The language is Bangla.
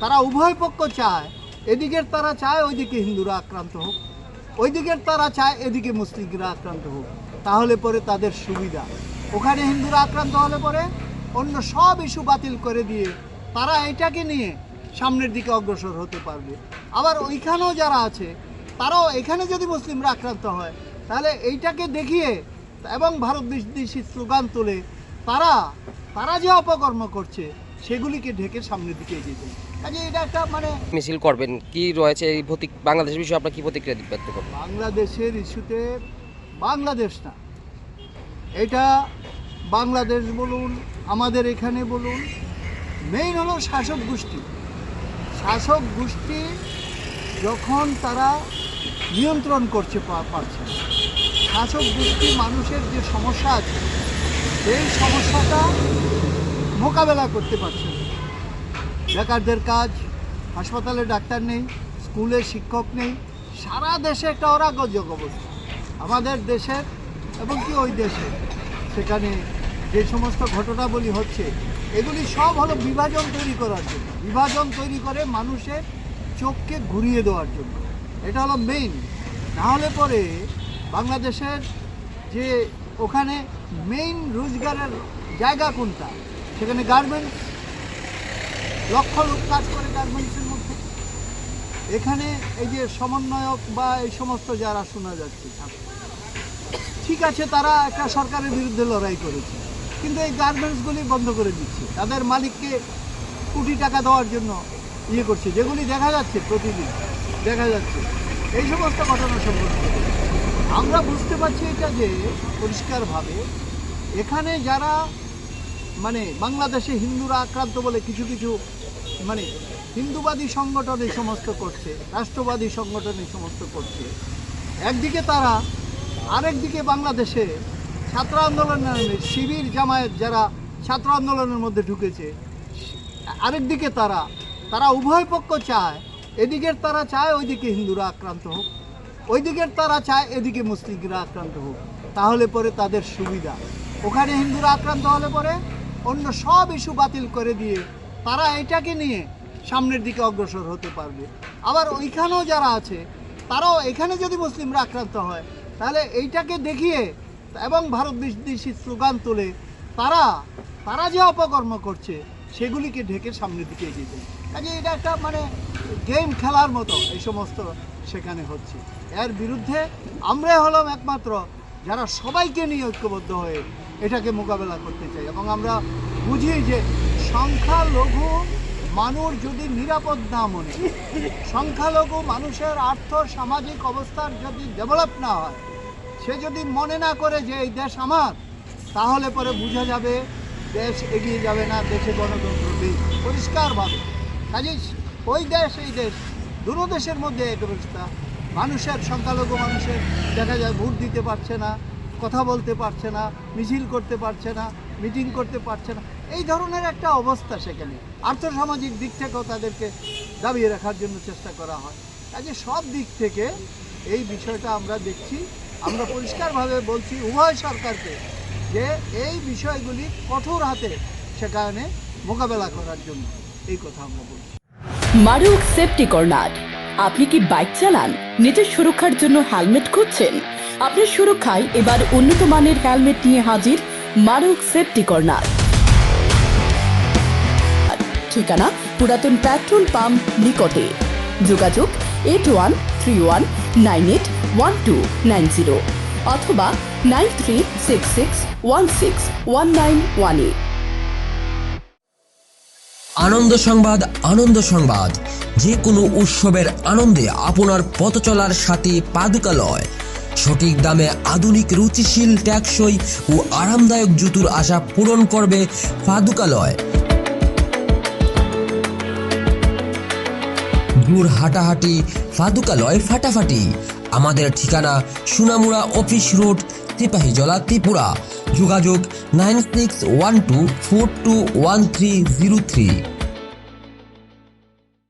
তারা উভয় পক্ষ চায়, এদিকের তারা চায় ওইদিকে হিন্দুরা আক্রান্ত হোক, ওইদিকের তারা চায় এদিকে মুসলিমরা আক্রান্ত হোক, তাহলে পরে তাদের সুবিধা। ওখানে হিন্দুরা আক্রান্ত হলে পরে অন্য সব ইস্যু বাতিল করে দিয়ে তারা এটাকে নিয়ে সামনের দিকে অগ্রসর হতে পারবে। আবার ওইখানেও যারা আছে, তারাও এখানে যদি মুসলিমরা আক্রান্ত হয়, তাহলে এইটাকে দেখিয়ে এবং ভারত বিদ্বেষী স্লোগান তোলে, তারা তারা যে অপকর্ম করছে, সেগুলিকে ঢেকে সামনের দিকে এগিয়ে যায় কাজে এটা একটা মানে মিছিল করবেন কি রয়েছে এই প্রতীক বাংলাদেশের বিষয়ে আপনার কি প্রতিক্রিয়া ব্যক্ত করবেন? বাংলাদেশের ইস্যুতে বাংলাদেশ না। এটা বাংলাদেশ বলুন আমাদের এখানে বলুন মেইন হলো শাসক গোষ্ঠী। শাসক গোষ্ঠী যখন তারা নিয়ন্ত্রণ করছে পারছে শাসক গোষ্ঠী মানুষের যে সমস্যা আছে সেই সমস্যাটা মোকাবেলা করতে পারছে বেকারদের কাজ, হাসপাতালে ডাক্তার নেই, স্কুলে শিক্ষক নেই, সারা দেশে একটা অরাগজক অবস্থা। আমাদের দেশের এবং কি ওই দেশে। সেখানে যে সমস্ত ঘটনাবলী হচ্ছে, এগুলি সব হলো বিভাজন তৈরি করার জন্য। বিভাজন তৈরি করে মানুষের চোখকে ঘুরিয়ে দেওয়ার জন্য। এটা হলো মেইন না হলে পরে বাংলাদেশের যে ওখানে মেইন রোজগারের জায়গা কোনটা? সেখানে গার্মেন্টস লক্ষ লোক কাজ করে গার্মেন্টসের মধ্যে। এখানে এই যে সমন্বয়ক বা এই সমস্ত যারা শোনা যাচ্ছে ঠিক আছে, তারা একটা সরকারের বিরুদ্ধে লড়াই করেছে, কিন্তু এই গার্মেন্টসগুলি বন্ধ করে দিচ্ছে। তাদের মালিককে কোটি টাকা দেওয়ার জন্য ইয়ে করছে, যেগুলি দেখা যাচ্ছে প্রতিদিন, দেখা যাচ্ছে। এই সমস্ত ঘটনা সম্পর্কে আমরা বুঝতে পারছি এটা যে পরিষ্কারভাবে এখানে যারা মানে বাংলাদেশে হিন্দুরা আক্রান্ত বলে কিছু কিছু মানে হিন্দুবাদী সংগঠন এই সমস্ত করছে, রাষ্ট্রবাদী সংগঠন এই সমস্ত করছে। একদিকে তারা, আরেকদিকে বাংলাদেশে ছাত্র আন্দোলনের নামে শিবির, জামায়াত যারা ছাত্র আন্দোলনের মধ্যে ঢুকেছে, আরেকদিকে তারা তারা উভয় পক্ষ চায়, এদিকের তারা চায় ওইদিকে হিন্দুরা আক্রান্ত হোক, ওইদিকের তারা চায় এদিকে মুসলিমরা আক্রান্ত হোক, তাহলে পরে তাদের সুবিধা। ওখানে হিন্দুরা আক্রান্ত হলে পরে অন্য সব ইস্যু বাতিল করে দিয়ে তারা এটাকে নিয়ে সামনের দিকে অগ্রসর হতে পারবে। আবার ওইখানেও যারা আছে, তারাও এখানে যদি মুসলিমরা আক্রান্ত হয়, তাহলে এইটাকে দেখিয়ে এবং ভারত বিদেশি স্লোগান তোলে তারা তারা যে অপকর্ম করছে, সেগুলিকে ঢেকে সামনের দিকে এগিয়ে যায়। কাজে এটা একটা মানে গেম খেলার মতো এই সমস্ত সেখানে হচ্ছে। এর বিরুদ্ধে আমরাই হলাম একমাত্র যারা সবাইকে নিয়ে ঐক্যবদ্ধ হয়ে এটাকে মোকাবেলা করতে চাই। এবং আমরা বুঝি যে সংখ্যালঘু মানুষ যদি নিরাপদ না মনে, সংখ্যালঘু মানুষের আর্থ সামাজিক অবস্থার যদি ডেভেলপ না হয়, সে যদি মনে না করে যে এই দেশ আমার, তাহলে পরে বোঝা যাবে দেশ এগিয়ে যাবে না, দেশে গণতন্ত্র নেই পরিষ্কারভাবে। কাজেই ওই দেশ, এই দেশ দুটো দেশের মধ্যে এক অবস্থা মানুষের, সংখ্যালঘু মানুষের দেখা যায় ভোট দিতে পারছে না। কথা বলতে পারছে না, মিছিল করতে পারছে না মিটিং করতে পারছে না। এই ধরনের একটা অবস্থা সেখানে। আর্থসামাজিক দিক থেকেও তাদেরকে দাবিয়ে রাখার জন্য চেষ্টা করা হয়। কাজে সব দিক থেকে এই বিষয়টা আমরা দেখছি। আমরা পরিষ্কারভাবে বলছি উভয় সরকারকে যে এই বিষয়গুলি কঠোর হাতে সেখানে মোকাবেলা করার জন্য এই কথা আমরা বলছি। মারুক সেফটি কর্নার। আপনি কি বাইক চালান? নিজের সুরক্ষার জন্য হেলমেট খুঁজছেন? আপনার সুরক্ষায় এবার উন্নত মানের হেলমেট নিয়ে হাজির মারুক সেফটি কর্নার। ঠিকানা পুরাতন পেট্রোল পাম্প নিকটে। যোগাযোগ eight one three one nine eight one two nine zero অথবা nine three six six one six one nine one eight Ananda Sangbad Ananda Sangbad. যে কোনো উৎসবের আনন্দে আপনার পথ চলার সাথে পাদুকালয়। সঠিক দামে আধুনিক, রুচিশীল ট্যাক্সই ও আরামদায়ক জুতুর আশা পূরণ করবে পাদুকালয় দূর হাঁটাহাঁটি, ফাদুকালয় ফাটাফাটি। আমাদের ঠিকানা সুনামুড়া অফিস রোড সিপাহীজলা ত্রিপুরা। যোগাযোগ nine six one two four two one three zero three.